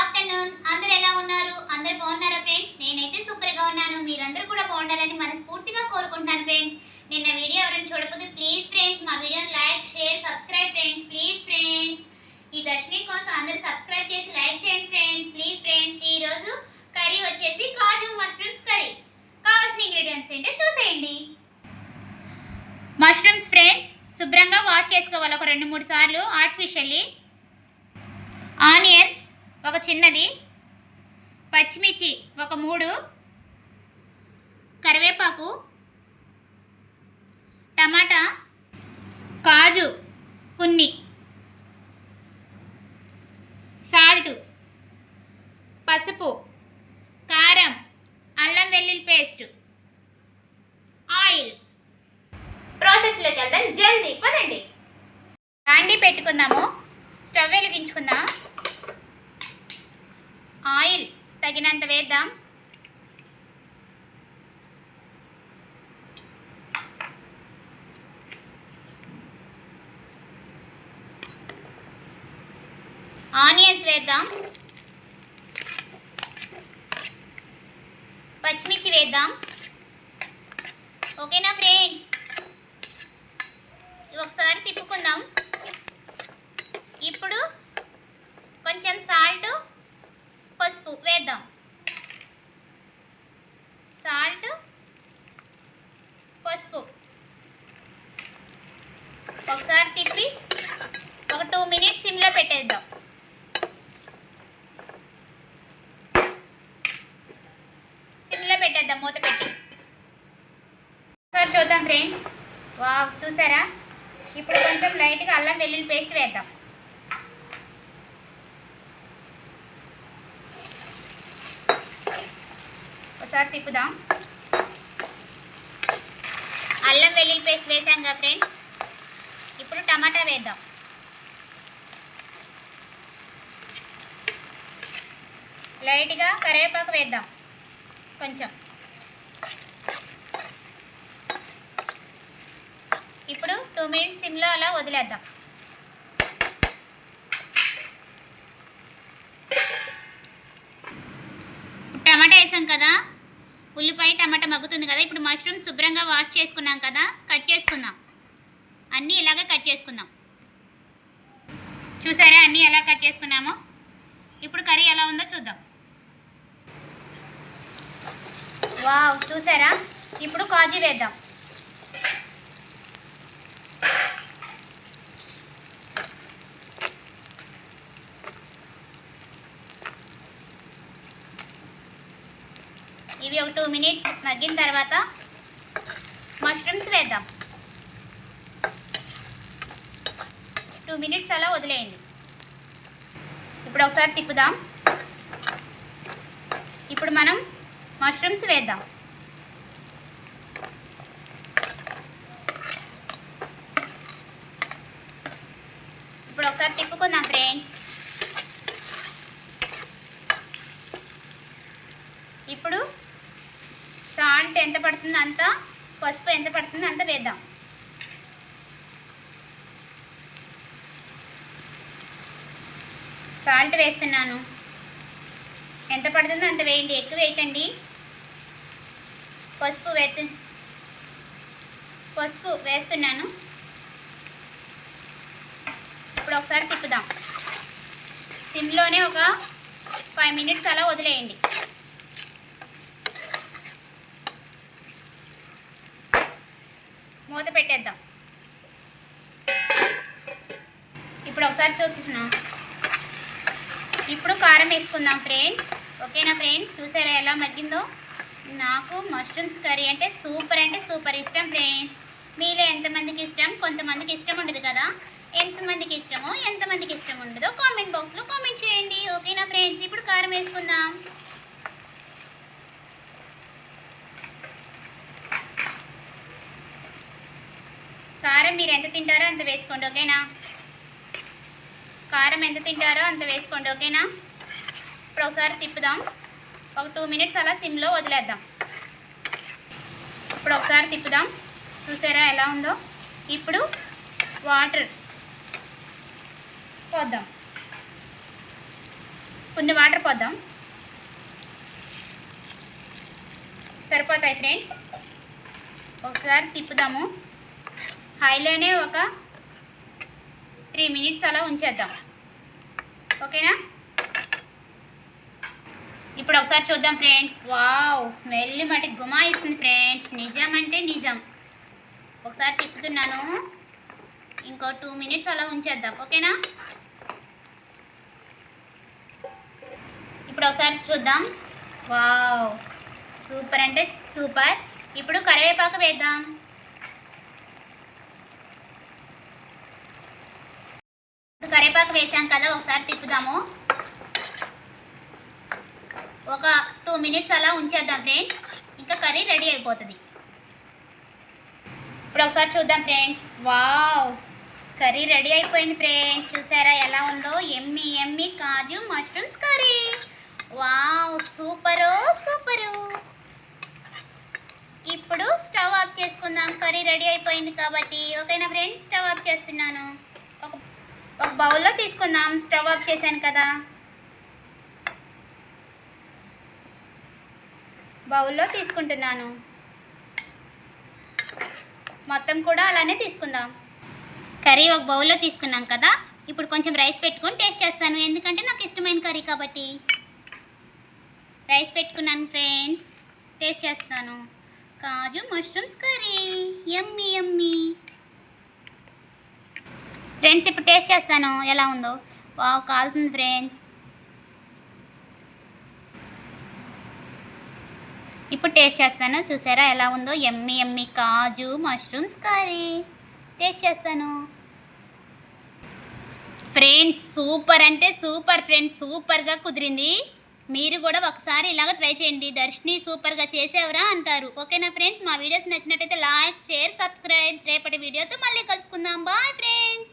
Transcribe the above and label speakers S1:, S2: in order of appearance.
S1: Afternoon. అందరు ఎలా ఉన్నారు? అందరు బాగున్నారా ఫ్రెండ్స్? నేనైతే సూపర్గా ఉన్నాను. మీరందరూ కూడా బాగుండాలని మనస్ఫూర్తిగా కోరుకుంటున్నాను ఫ్రెండ్స్. నిన్న వీడియో ఎవరైనా చూడకపోతే ప్లీజ్ ఫ్రెండ్స్ మా వీడియోని like share subscribe friends please friends. ఈ దర్శిని కోసం అందరూ సబ్స్క్రైబ్ చేసి లైక్ చేయండి ఫ్రెండ్స్ ప్లీజ్ ఫ్రెండ్స్. ఈ రోజు కర్రీ వచ్చేసి కాజు మష్రూమ్స్ కర్రీ. కావాల్సిన ఇంగ్రీడియంట్స్ ఏంటో చూసేయండి. మష్రూమ్స్ ఫ్రెండ్స్ శుభ్రంగా వాష్ చేసుకోవాలి. ఒక రెండు మూడు సార్లు ఆర్టిఫిషియల్లీ ఆనియన్ ఒక చిన్నది పచ్చిమిర్చి ఒక మూడు కరివేపాకు టమాటా కాజు కొన్ని సాల్ట్ పసుపు కారం అల్లం వెల్లుల్లి పేస్ట్ ఆయిల్. ప్రాసెస్లోకి వెళ్దాం. జల్దీ పదండి. హ్యాండీ పెట్టుకుందాము. స్టవ్ వెలిగించుకుందాం. ఆయిల్ తగినంత వేద్దాం. ఆనియన్స్ వేద్దాం. పచ్చిమిర్చి వేద్దాం. ఓకేనా ఫ్రెండ్స్? ఒకసారి తిప్పుకుందాం. ఇప్పుడు కొంచెం సాల్ట్ పసుపు వేద్దాం. సాల్ట్ పసుపు. ఒకసారి తిప్పి ఒక టూ మినిట్స్ సిమ్లో పెట్టేద్దాం. సిమ్లో పెట్టేద్దాం మూత పెట్టి. ఒకసారి చూద్దాం ఫ్రెండ్స్. వావ్ చూసారా? ఇప్పుడు కొంచెం లైట్గా అల్లం వెల్లుల్లి పేస్ట్ వేద్దాం. ఒకసారి తిప్పుదాం. అల్లం వెల్లుల్లి పేస్ట్ వేసాం కదా ఫ్రెండ్స్ ఇప్పుడు టమాటా వేద్దాం. లైట్గా కరివేపాకు వేద్దాం. కొంచెం. ఇప్పుడు టూ మినిట్స్ సిమ్లో అలా వదిలేద్దాం. టమాటా వేసాం కదా. ఉల్లిపాయ టమాటా మగ్గుతుంది కదా ఇప్పుడు మష్రూమ్ శుభ్రంగా వాష్ చేసుకున్నాం కదా కట్ చేసుకుందాం. అన్నీ ఇలాగే కట్ చేసుకుందాం. చూసారా అన్నీ ఎలా కట్ చేసుకున్నామో? ఇప్పుడు కర్రీ ఎలా ఉందో చూద్దాం. వావ్ చూసారా? ఇప్పుడు కాజీ వేద్దాం. ఇవి ఒక టూ మినిట్స్ మగ్గిన తర్వాత మష్రూమ్స్ వేద్దాం. టూ మినిట్స్ అలా వదిలేయండి. ఇప్పుడు ఒకసారి తిప్పుదాం. ఇప్పుడు మనం మష్రూమ్స్ వేద్దాం ఇప్పుడు ఒకసారి తిప్పుకుందాం ఫ్రెండ్స్ ఇప్పుడు అంటే ఎంత పడుతుందో అంత పసుపు ఎంత పడుతుందో అంత వేద్దాం. సాల్ట్ వేస్తున్నాను. ఎంత పడుతుందో అంత వేయండి ఎక్కువ వేయకండి. పసుపు వేస్తు పసుపు వేస్తున్నాను. ఇప్పుడు ఒకసారి తిప్పుదాం. సిమ్లోనే ఒక ఫైవ్ మినిట్స్ అలా వదిలేయండి మూత పెట్టేద్దాం ఇప్పుడు ఒకసారి చూస్తున్నాం ఇప్పుడు కారం వేసుకుందాం ఫ్రెండ్. ఓకేనా ఫ్రెండ్? చూసారా ఎలా మగ్గిందో? నాకు మష్రూమ్స్ కర్రీ అంటే సూపర్ అంటే సూపర్ ఇష్టం ఫ్రెండ్స్ మీలో ఎంతమందికి ఇష్టం? కొంతమందికి ఇష్టం ఉండదు కదా? ఎంతమందికి ఇష్టమో ఎంతమందికి ఇష్టం ఉండదో కామెంట్ బాక్స్లో కామెంట్ చేయండి. ఓకేనా ఫ్రెండ్స్? ఇప్పుడు కారం వేసుకుందాం. కారం మీరు ఎంత తింటారో అంత వేసుకోండి. ఓకేనా? కారం ఎంత తింటారో అంత వేసుకోండి ఓకేనా? ఇప్పుడు ఒకసారి తిప్పుదాం. ఒక టూ మినిట్స్ అలా సిమ్లో వదిలేద్దాం. ఇప్పుడు ఒకసారి తిప్పుదాం. చూసారా ఎలా ఉందో? ఇప్పుడు వాటర్ పోద్దాం. కొన్ని వాటర్ పోద్దాం. సరిపోతాయి ఫ్రెండ్స్. ఒకసారి తిప్పుదాము. హైలోనే ఒక త్రీ మినిట్స్ అలా ఉంచేద్దాం. ఓకేనా? ఇప్పుడు ఒకసారి చూద్దాం ఫ్రెండ్స్. వావ్ స్మెల్ మట్టి గుమాయిస్తుంది ఫ్రెండ్స్. నిజం అంటే నిజం. ఒకసారి తిప్పుతున్నాను. ఇంకో టూ మినిట్స్ అలా ఉంచేద్దాం. ఓకేనా? ఇప్పుడు ఒకసారి చూద్దాం. వావ్ సూపర్ అంటే సూపర్. ఇప్పుడు కరివేపాకు వేద్దాం. కరివేపాకు వేసాం కదా ఒకసారి తిప్పుదాము. ఒక టూ మినిట్స్ అలా ఉంచేద్దాం ఫ్రెండ్స్. ఇంకా కర్రీ రెడీ అయిపోతుంది. ఇప్పుడు ఒకసారి చూద్దాం ఫ్రెండ్స్. వావ్! కర్రీ రెడీ అయిపోయింది ఫ్రెండ్స్. చూసారా ఎలా ఉందో? Yummy yummy kaju mushrooms curry. Wow! Super super! ఇప్పుడు స్టవ్ ఆఫ్ చేసుకుందాం. కర్రీ రెడీ అయిపోయింది కాబట్టి. ఓకేనా ఫ్రెండ్స్? స్టవ్ ఆఫ్ చేస్తున్నాను. ఒక బౌల్లో తీసుకుందాం. స్టవ్ ఆఫ్ చేశాను కదా. బౌల్లో తీసుకుంటున్నాను. మొత్తం కూడా అలానే తీసుకుందాం. కర్రీ ఒక బౌల్లో తీసుకున్నాం కదా. ఇప్పుడు కొంచెం రైస్ పెట్టుకొని టేస్ట్ చేస్తాను. ఎందుకంటే నాకు ఇష్టమైన కర్రీ కాబట్టి. రైస్ పెట్టుకున్నాను ఫ్రెండ్స్. టేస్ట్ చేస్తాను. Kaju mushrooms curry. Yummy yummy. Friends ఇప్పుడు టేస్ట్ చేస్తాను. ఎలా ఉందో. వావ్ కాలుతుంది ఫ్రెండ్స్. ఇప్పుడు టేస్ట్ చేస్తాను. చూసారా ఎలా ఉందో. Yummy yummy kaju mushrooms curry taste చేస్తాను. ఫ్రెండ్స్ సూపర్ అంటే సూపర్ ఫ్రెండ్స్. సూపర్గా కుదిరింది. మీరు కూడా ఒకసారి ఇలాగ ట్రై చేయండి. దర్శిని సూపర్గా చేసేవరా అంటారు. ఓకేనా ఫ్రెండ్స్? మా వీడియోస్ నచ్చినట్టయితే లైక్ షేర్ సబ్స్క్రైబ్. రేపటి వీడియోతో మళ్ళీ కలుసుకుందాం. Bye friends.